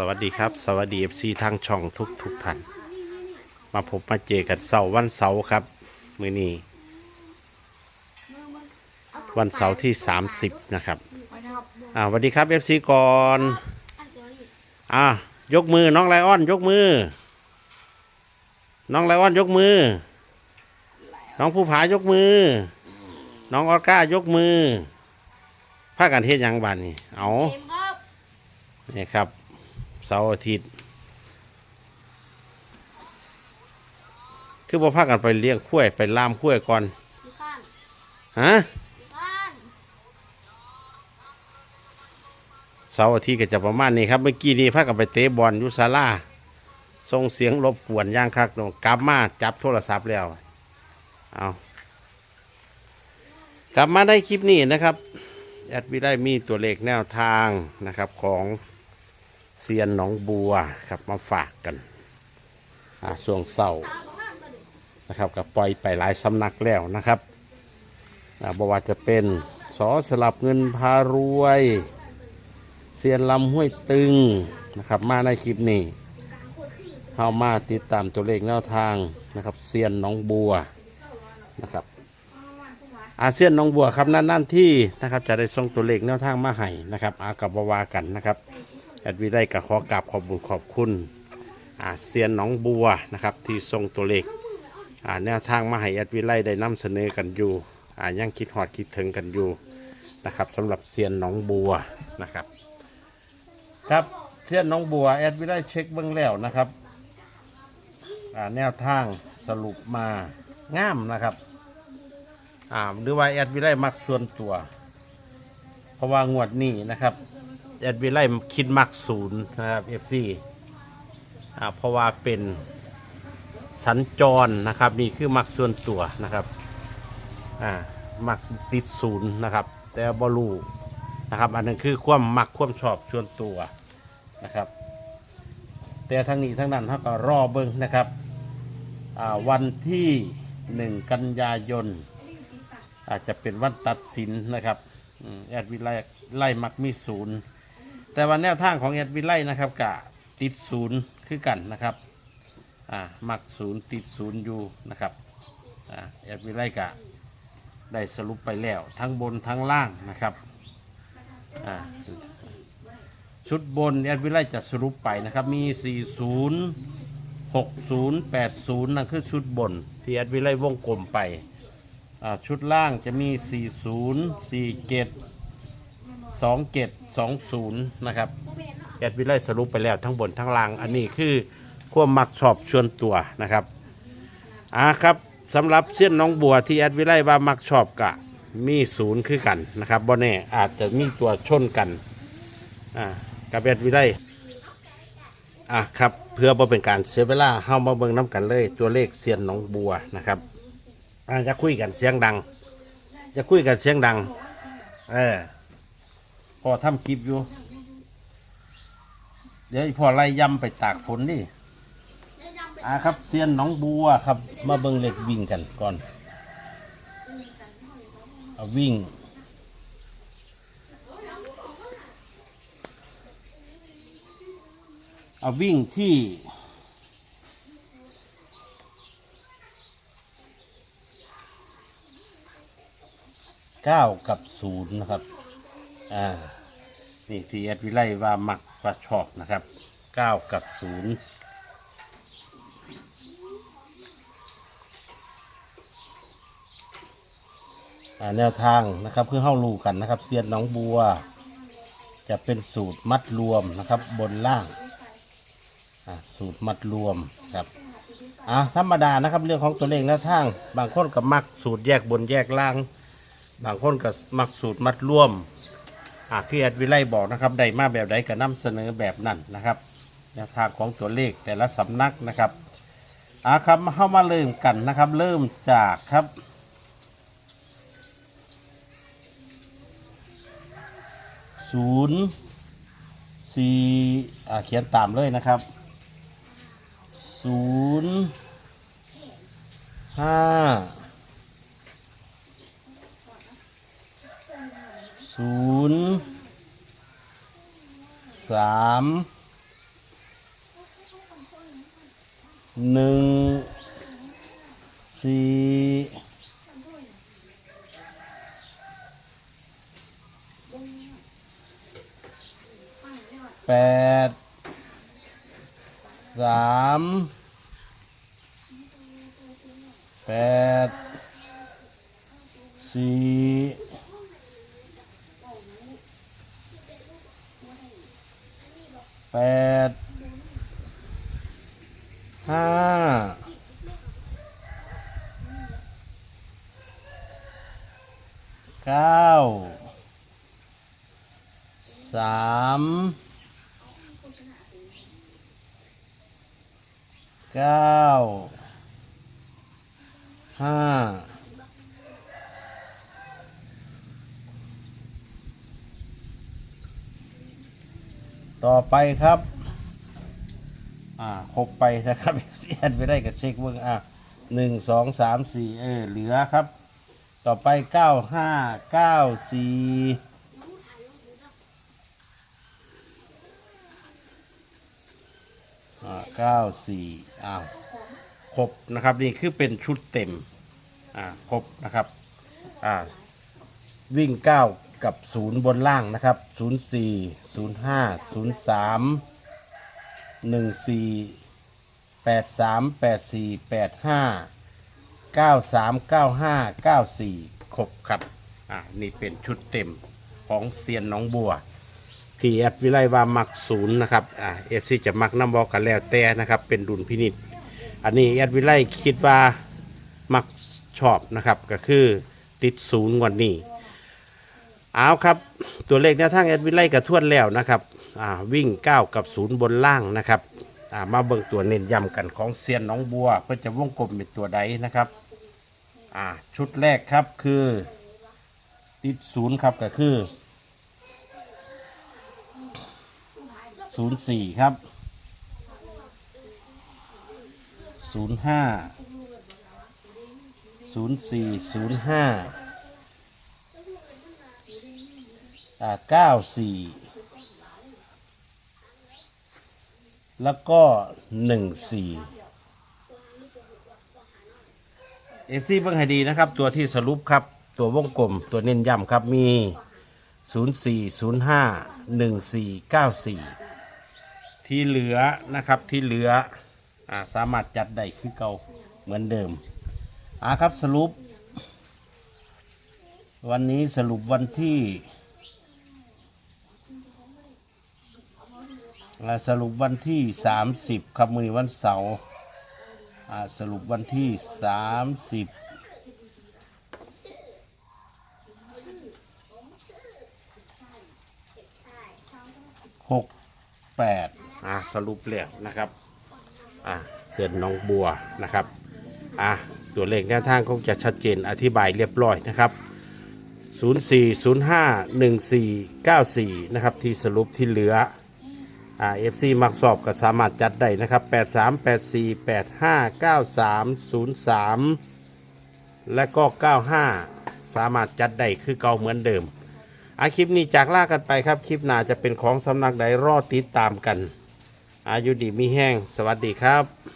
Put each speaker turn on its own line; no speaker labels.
สวัสดีครับ สวัสดีเอฟซีทางช่องทุกทุกท่าน มาพบมาเจอกันเสาร์วันเสาร์ครับ มื้อนี้วันเสาร์ที่ 30 นะครับอ่าสวัสดีครับเอฟซีก่อนอ่ายกมือน้องไลออน ยกมือ น้องไลออนยกมือ น้องผู้ผายกมือ น้องออก้ายกมือพากันเฮ็ดหยังบ้านนี่เอา
เกมครับ
นี่ครับ เสาร์อาทิตย์ คือบ่พากันไปเลี้ยงข้วยไปล่ามข้วยก่อน
พี่ข้าน
ฮะ
พี่ข้าน
เสาร์อาทิตย์ก็จะประมาณนี้ครับ เมื่อกี้นี้พากันไปเตะบอลอยุศาลาส่งเสียงรบกวนอย่างคักโนกลับมาจับโทรศัพท์แล้วเอากลับมาได้คลิปนี้นะครับแอดวิได้มีตัวเลขแนวทางนะครับของ เซียนหนองบัวครับมาฝากกันอ่าช่วงเสาร์
ตานะ
ครับก็ปล่อยไปหลายสำนักแล้วนะครับอ่าบว่าจะเป็นสอสลับเงินพารวยเซียนลำห้วยตึงนะครับ มาในคลิปนี้เข้ามาติดตามตัวเลขแนวทางนะครับเซียนหน้องบัวนะครับอาเซียนหน้องบัวครับนั่นๆที่นะครับจะได้ส่งตัวเลขแนวทางมาให้นะครับอากับบวากันนะครับ ดวีได้กับขอกราบขอบบุญขอบคุณอาเซียนหน้องบัวนะครับที่ส่งตัวเลขอ่าแนวทางมาให้แอดวิไลได้นำเสนอกันอยู่อ่ายังคิดหอดคิดถึงกันอยู่นะครับสำหรับเซียนหน้องบัวนะครับ ครับเซียนหน้องบัวแอดวิไลเช็คเบื้องแล้วนะครับอ่าแนวทางสรุปมาง่ามนะครับอ่าหรือว่าแอดวิไลมักส่วนตัว เพราะว่างวดนี้นะครับ แอดวิไลคิดมักศูนย์นะครับเอฟซีอ่าเพราะว่าเป็นสัญจรนะครับ นี่คือมักส่วนตัวนะครับอ่ามักติดศูนย์นะครับ แต่บอลูนะครับ อันนั้นคือความมักความชอบส่วนตัวนะครับ แต่ทั้งนี้ทั้งนั้นเขาก็รอเบิ้งนะครับอ่าวันที่หนึ่งกันยายน อาจจะเป็นวันตัดสินนะครับแอดวิไลไล่มักมีศูนย์ แต่วันแนวทางของแอดวิไลนะครับกะติดศูนย์คือกันนะครับอ่ามักศูนย์ติดศูนย์อยู่นะครับอ่าแอดวิไลกะได้สรุปไปแล้ว ทั้งบนทั้งล่างนะครับอ่าชุดบนแอดวิไลจะสรุปไปนะครับ มี 40 60 80นั่นคือชุดบนที่แอดวิไลวงกลมไปอ่าชุดล่างจะมี 40 47 27 20 นะครับแอดวิไลสรุปไปแล้วทั้งบนทั้งล่าง อันนี้คือความมักชอบชวนตัวนะครับอ่าครับสำหรับเส้นน้องบัวที่แอดวิไลว่ามักชอบกะมีศูนย์คือกันนะครับบ่แน่อาจจะมีตัวชนกันอ่ากับแอดวิไลอะครับเพื่อบ่เป็นการเสียเวลาเฮามาเบิ่งน้ำกันเลย ตัวเลขเสียนน้องบัวนะครับอ่าจะคุยกันเสียงดัง จะคุยกันเสียงดัง เออ พอทำคลิปอยู่ เดี๋ยวพ่อไล่ยำไปตากฝนดิอ่าครับเซียนหน้องบัวครับ มาเบิ่งเหล็กวิ่งกันก่อนเอาวิ่ง เอาวิ่งที่เก้ากับศูนย์นะครับ อ่า นี่ที่แอดวิไลว่ามักว่าชอบนะครับเก้ากับศูนย์อ่าแนวทางนะครับคือเข้ารูกันนะครับเซียนหน้องบัว จะเป็นสูตรมัดรวมนะครับ บนล่างสูตรมัดรวมครับอ่าธรรมดานะครับเรื่องของตัวเลขแนวทาง บางคนก็มักสูตรแยกบนแยกล่าง บางคนก็มักสูตรมัดรวม อ่าที่แอดวิไลบอกนะครับได้มาแบบใดก็นำเสนอแบบนั้นนะครับแนวทางของตัวเลขแต่ละสำนักนะครับอ่าครับเข้ามาเริ่มกันนะครับ เริ่มจากครับ ศูนย์สี่อ่าเขียนตามเลยนะครับศูนย์ห้า ศูนย์สามหนึ่งสี่แปดสามแปดสี่ แปดห้าเก้าสามเก้าห้า ต่อไปครับ อ่าครบไปนะครับเสียนไปได้กับเช็คเบิ้งอะหนึ่งสองสามสี่เออเหลือครับ ต่อไปเก้าห้าเก้าสี่อ่าเก้าสี่อ้าวครบนะครับนี่คือเป็นชุดเต็มอ่าครบนะครับอ่าวิ่งเก้า กับศูนย์บนล่างนะครับศูนย์สี่ศูนย์ห้าศูนย์สามหนึ่งสี่แปดสามแปดสี่แปดห้าเก้าสามเก้าห้าเก้าสี่ครบครับ อ่า นี่เป็นชุดเต็มของเซียนหน้องบัว ที่แอดวิไลว่ามักศูนย์นะครับ อ่าเอฟซีจะมักน้ำบอกกันแล้วแต่นะครับ เป็นดุลพินิษอันนี้แอดวิไลคิดว่ามักชอบนะครับ ก็คือติดศูนย์วันนี้ เอาครับตัวเลขแนวทางแอดวิไลกระทวนแล้วนะครับวิ่ง 9 กับ 0 บนล่างนะครับามาเบิ่งตัวเน้นย้ำกันของเซียนน้องบัว เพื่อจะวงกลมเป็นตัวใดนะครับชุดแรกครับคือติดศูนย์ครับก็คือ 04 ครับ 05 04 05 อ่า เก้าสี่แล้วก็หนึ่งสี่เอฟซีเบิ่งให้ดีนะครับ ตัวที่สรุปครับ ตัววงกลมตัวเน้นย้ำครับมีศูนย์สี่ศูนย์ห้าหนึ่งสี่เก้าสี่ที่เหลือนะครับที่เหลืออาสามารถจัดได้คือเก่าเหมือนเดิมอ่าครับสรุป วันนี้สรุปวันที่ อ่าสรุปวันที่ 30 ครับมือนี้วันเสาร์อ่าสรุปวันที่ 30 6 8 อ่าสรุปแล้วนะครับอ่าเส้นน้องบัวนะครับอ่าตัวเลขแนวทางคงจะชัดเจนอธิบายเรียบร้อยนะครับ 04051494 นะครับที่สรุปที่เหลือ อ่าเอฟซีมักสอบก็สามารถจัดได้นะครับ 83 84 85 93 03 และก็ 95 สามารถจัดได้คือเก่าเหมือนเดิมอาคลิปนี้จากลากันไปครับ คลิปหน้าจะเป็นของสำนักใดรอติดตามกัน อายุดีมีแห้ง สวัสดีครับ